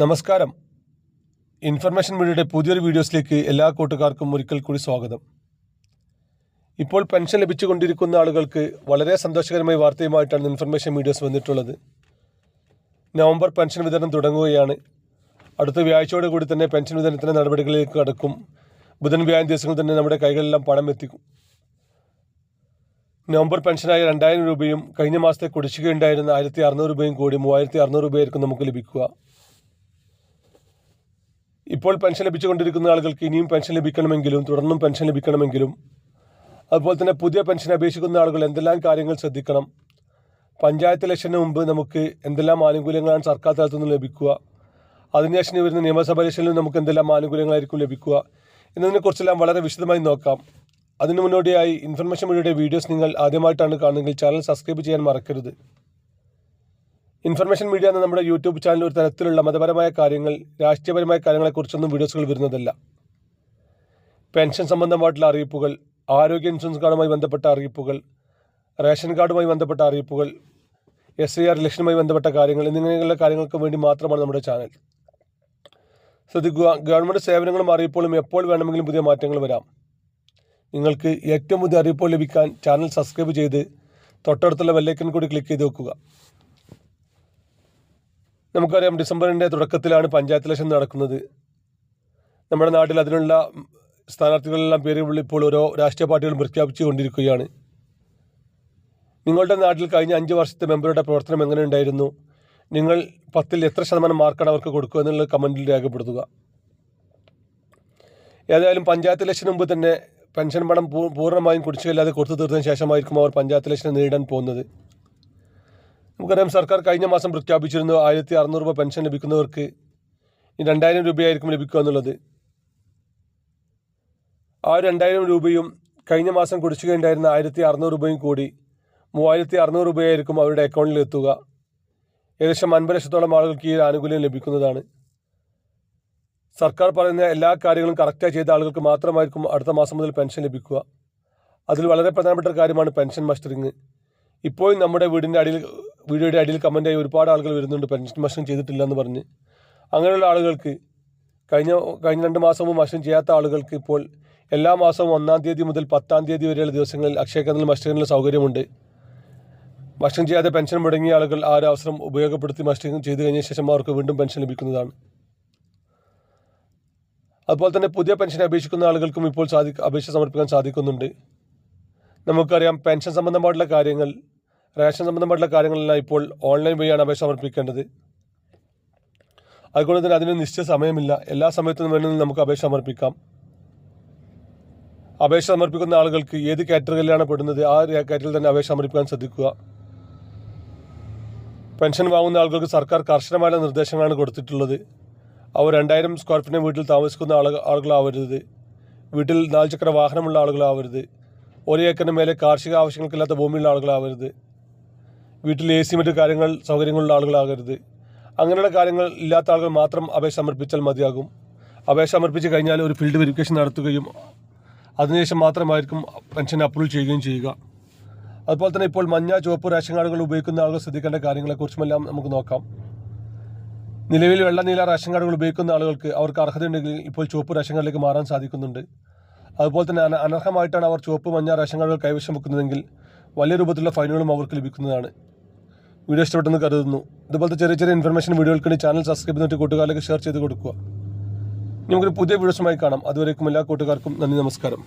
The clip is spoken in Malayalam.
നമസ്കാരം. ഇൻഫർമേഷൻ മീഡിയയുടെ പുതിയൊരു വീഡിയോസിലേക്ക് എല്ലാ കൂട്ടുകാർക്കും ഒരിക്കൽ കൂടി സ്വാഗതം. ഇപ്പോൾ പെൻഷൻ ലഭിച്ചുകൊണ്ടിരിക്കുന്ന ആളുകൾക്ക് വളരെ സന്തോഷകരമായ വാർത്തയുമായിട്ടാണ് ഇൻഫർമേഷൻ മീഡിയോസ് വന്നിട്ടുള്ളത്. നവംബർ പെൻഷൻ വിതരണം തുടങ്ങുകയാണ്. അടുത്ത വ്യാഴ്ചയോടെ കൂടി തന്നെ പെൻഷൻ വിതരണത്തിന്റെ നടപടികളിലേക്ക് കടക്കും. ബുധൻ വ്യാഴം ദിവസങ്ങളിൽ തന്നെ നമ്മുടെ കൈകളിലെല്ലാം പണം എത്തിക്കും. നവംബർ പെൻഷനായ രണ്ടായിരം രൂപയും കഴിഞ്ഞ മാസത്തെ കുടിശ്ശികയുണ്ടായിരുന്ന ആയിരത്തി അറുന്നൂറ് രൂപയും കൂടി മൂവായിരത്തി അറുന്നൂറ് രൂപയായിരിക്കും നമുക്ക് ലഭിക്കുക. ഇപ്പോൾ പെൻഷൻ ലഭിച്ചുകൊണ്ടിരിക്കുന്ന ആളുകൾക്ക് ഇനിയും പെൻഷൻ ലഭിക്കണമെങ്കിലും തുടർന്നും പെൻഷൻ ലഭിക്കണമെങ്കിലും അതുപോലെ തന്നെ പുതിയ പെൻഷൻ അപേക്ഷിക്കുന്ന ആളുകൾ എന്തെല്ലാം കാര്യങ്ങൾ ശ്രദ്ധിക്കണം പഞ്ചായത്ത് ഇലക്ഷന് മുമ്പ് നമുക്ക് എന്തെല്ലാം ആനുകൂല്യങ്ങളാണ് സർക്കാർ തലത്തു നിന്ന് ലഭിക്കുക അതിനുശേഷം വരുന്ന നിയമസഭാ ഇലക്ഷനിലും നമുക്ക് എന്തെല്ലാം ആനുകൂല്യങ്ങളായിരിക്കും ലഭിക്കുക എന്നതിനെക്കുറിച്ചെല്ലാം വളരെ വിശദമായി നോക്കാം. അതിനു മുന്നോടിയായി ഇൻഫർമേഷൻ മീഡിയയുടെ വീഡിയോസ് നിങ്ങൾ ആദ്യമായിട്ടാണ് കാണുന്നതെങ്കിൽ ചാനൽ സബ്സ്ക്രൈബ് ചെയ്യാൻ മറക്കരുത്. ഇൻഫർമേഷൻ മീഡിയ എന്ന നമ്മുടെ യൂട്യൂബ് ചാനൽ ഒരു തരത്തിലുള്ള മതപരമായ കാര്യങ്ങൾ രാഷ്ട്രീയപരമായ കാര്യങ്ങളെക്കുറിച്ചൊന്നും വീഡിയോസുകൾ വരുന്നതല്ല. പെൻഷൻ സംബന്ധമായിട്ടുള്ള അറിയിപ്പുകൾ ആരോഗ്യ ഇൻഷുറൻസ് കാർഡുമായി ബന്ധപ്പെട്ട അറിയിപ്പുകൾ റേഷൻ കാർഡുമായി ബന്ധപ്പെട്ട അറിയിപ്പുകൾ എസ് ഐ ആർ ഇലക്ഷനുമായി ബന്ധപ്പെട്ട കാര്യങ്ങൾ എന്നിങ്ങനെയുള്ള കാര്യങ്ങൾക്ക് വേണ്ടി മാത്രമാണ് നമ്മുടെ ചാനൽ. ശ്രദ്ധിക്കുക ഗവൺമെന്റ് സേവനങ്ങളും അറിയിപ്പുകളും എപ്പോൾ വേണമെങ്കിലും പുതിയ മാറ്റങ്ങൾ വരാം. നിങ്ങൾക്ക് ഏറ്റവും പുതിയ അറിയിപ്പുകൾ ലഭിക്കാൻ ചാനൽ സബ്സ്ക്രൈബ് ചെയ്ത് തൊട്ടടുത്തുള്ള ബെല്ലൈക്കൻ കൂടി ക്ലിക്ക് ചെയ്ത് വെക്കുക. നമുക്കറിയാം ഡിസംബറിന്റെ തുടക്കത്തിലാണ് പഞ്ചായത്ത് ഇലക്ഷൻ നടക്കുന്നത്. നമ്മുടെ നാട്ടിൽ അതിനുള്ള സ്ഥാനാർത്ഥികളെല്ലാം പേരുകൾ ഇപ്പോൾ ഓരോ രാഷ്ട്രീയ പാർട്ടികളും പ്രഖ്യാപിച്ചു കൊണ്ടിരിക്കുകയാണ് നിങ്ങളുടെ നാട്ടിൽ കഴിഞ്ഞ അഞ്ച് വർഷത്തെ മെമ്പറുടെ പ്രവർത്തനം എങ്ങനെ ഉണ്ടായിരുന്നു? നിങ്ങൾ പത്തിൽ എത്ര ശതമാനം മാർക്കാണ് അവർക്ക് കൊടുക്കുക എന്നുള്ളത് കമന്റിൽ രേഖപ്പെടുത്തുക. ഏതായാലും പഞ്ചായത്ത് ഇലക്ഷന് മുമ്പ് തന്നെ പെൻഷൻ പണം പൂർണമായും കുടിശ്ശികയില്ലാതെ കൊടുത്തു തീർത്തതിന് ശേഷമായിരിക്കും അവർ പഞ്ചായത്ത് ഇലക്ഷനെ നേരിടാൻ പോകുന്നത്. നമുക്കറിയാം സർക്കാർ കഴിഞ്ഞ മാസം പ്രഖ്യാപിച്ചിരുന്നു ആയിരത്തി അറുന്നൂറ് രൂപ പെൻഷൻ ലഭിക്കുന്നവർക്ക് ഈ രണ്ടായിരം രൂപയായിരിക്കും ലഭിക്കുക എന്നുള്ളത്. ആ രണ്ടായിരം രൂപയും കഴിഞ്ഞ മാസം കുടിശ്ശികയുണ്ടായിരുന്ന ആയിരത്തി അറുന്നൂറ് രൂപയും കൂടി മൂവായിരത്തി അറുന്നൂറ് രൂപയായിരിക്കും അവരുടെ അക്കൗണ്ടിൽ എത്തുക. ഏകദേശം അൻപത് ലക്ഷത്തോളം ആളുകൾക്ക് ഈ ആനുകൂല്യം ലഭിക്കുന്നതാണ്. സർക്കാർ പറയുന്ന എല്ലാ കാര്യങ്ങളും കറക്റ്റായി ചെയ്ത ആളുകൾക്ക് മാത്രമായിരിക്കും അടുത്ത മാസം മുതൽ പെൻഷൻ ലഭിക്കുക. അതിൽ വളരെ പ്രധാനപ്പെട്ട കാര്യമാണ് പെൻഷൻ മസ്റ്ററിങ്. ഇപ്പോഴും നമ്മുടെ വീടിന്റെ അടിയിൽ വീഡിയോയുടെ അടിയിൽ കമന്റായി ഒരുപാട് ആളുകൾ വരുന്നുണ്ട്. പെൻഷൻ മഷീൻ ചെയ്തിട്ടില്ല എന്ന് പറഞ്ഞ്. അങ്ങനെയുള്ള ആളുകൾക്ക് കഴിഞ്ഞ കഴിഞ്ഞ രണ്ട് മാസം മുമ്പ് മഷീൻ ചെയ്യാത്ത ആളുകൾക്ക് ഇപ്പോൾ എല്ലാ മാസവും ഒന്നാം തീയതി മുതൽ പത്താം തീയതി വരെയുള്ള ദിവസങ്ങളിൽ അക്ഷയ കേന്ദ്രത്തിൽ മസ്റ്ററിങ്ങിനുള്ള സൗകര്യമുണ്ട്. മഷീൻ ചെയ്യാതെ പെൻഷൻ മുടങ്ങിയ ആളുകൾ ആ ഒരു അവസരം ഉപയോഗപ്പെടുത്തി മഷീൻ ചെയ്ത് കഴിഞ്ഞ ശേഷം അവർക്ക് വീണ്ടും പെൻഷൻ ലഭിക്കുന്നതാണ്. അതുപോലെ തന്നെ പുതിയ പെൻഷൻ അപേക്ഷിക്കുന്ന ആളുകൾക്കും ഇപ്പോൾ സാധി അപേക്ഷ സമർപ്പിക്കാൻ സാധിക്കുന്നുണ്ട്. നമുക്കറിയാം പെൻഷൻ സംബന്ധമായിട്ടുള്ള കാര്യങ്ങൾ റേഷൻ സംബന്ധമായിട്ടുള്ള കാര്യങ്ങളെല്ലാം ഇപ്പോൾ ഓൺലൈൻ വഴിയാണ് അപേക്ഷ സമർപ്പിക്കേണ്ടത്. അതുകൊണ്ട് തന്നെ അതിന് നിശ്ചിത സമയമില്ല. എല്ലാ സമയത്തും വേണമെങ്കിൽ നമുക്ക് അപേക്ഷ സമർപ്പിക്കാം. അപേക്ഷ സമർപ്പിക്കുന്ന ആളുകൾക്ക് ഏത് കാറ്റഗറിയിലാണ് പെടുന്നത് ആ കാറ്റഗറിയിൽ തന്നെ അപേക്ഷ സമർപ്പിക്കാൻ ശ്രദ്ധിക്കുക. പെൻഷൻ വാങ്ങുന്ന ആളുകൾക്ക് സർക്കാർ കർശനമായ നിർദ്ദേശങ്ങളാണ് കൊടുത്തിട്ടുള്ളത്. അവർ രണ്ടായിരം സ്ക്വയർ ഫീറ്റിന് വീട്ടിൽ താമസിക്കുന്ന ആളുകൾ ആളുകളാവരുത്. വീട്ടിൽ നാല് ചക്ര വാഹനമുള്ള ആളുകളാവരുത്. ഒരു ഏക്കറിന് മേലെ കാർഷിക ആവശ്യങ്ങൾക്കില്ലാത്ത ഭൂമിയുള്ള ആളുകളാവരുത്. വീട്ടിൽ എ സി മറ്റു കാര്യങ്ങൾ സൗകര്യങ്ങളുള്ള ആളുകളാകരുത്. അങ്ങനെയുള്ള കാര്യങ്ങൾ ഇല്ലാത്ത ആളുകൾ മാത്രം അപേക്ഷ സമർപ്പിച്ചാൽ മതിയാകും. അപേക്ഷ സമർപ്പിച്ച് കഴിഞ്ഞാൽ ഒരു ഫീൽഡ് വെരിഫിക്കേഷൻ നടത്തുകയും അതിനുശേഷം മാത്രമായിരിക്കും പെൻഷൻ അപ്രൂവ് ചെയ്യുകയും ചെയ്യുക. അതുപോലെ തന്നെ ഇപ്പോൾ മഞ്ഞ ചുവപ്പ് റേഷൻ കാർഡുകൾ ഉപയോഗിക്കുന്ന ആളുകൾ ശ്രദ്ധിക്കേണ്ട കാര്യങ്ങളെക്കുറിച്ചുമെല്ലാം നമുക്ക് നോക്കാം. നിലവിൽ വെള്ള നീല റേഷൻ കാർഡുകൾ ഉപയോഗിക്കുന്ന ആളുകൾക്ക് അവർക്ക് അർഹതയുണ്ടെങ്കിൽ ഇപ്പോൾ ചുവപ്പ് റേഷൻ കാർഡിലേക്ക് മാറാൻ സാധിക്കുന്നുണ്ട്. അതുപോലെ തന്നെ അന- അനർഹമായിട്ടാണ് അവർ ചുവപ്പ് മഞ്ഞ റേഷൻ കാർഡുകൾ കൈവശം വെക്കുന്നതെങ്കിൽ വലിയ രൂപത്തിലുള്ള ഫൈനുകളും അവർക്ക് ലഭിക്കുന്നതാണ്. വീഡിയോ ഇഷ്ടപ്പെട്ടെന്ന് കരുതുന്നു. ഇതുപോലത്തെ ചെറിയ ചെറിയ ഇൻഫർമേഷൻ വീഡിയോകൾക്ക് വേണ്ടി ചാനൽ സബ്സ്ക്രൈബ് ചെയ്തിട്ട് കൂട്ടുകാരിലേക്ക് ഷെയർ ചെയ്ത് കൊടുക്കുക. നമുക്കൊരു പുതിയ വീഡിയോസുമായി കാണാം. അതുവരേക്കും എല്ലാ കൂട്ടുകാർക്കും നന്ദി നമസ്കാരം.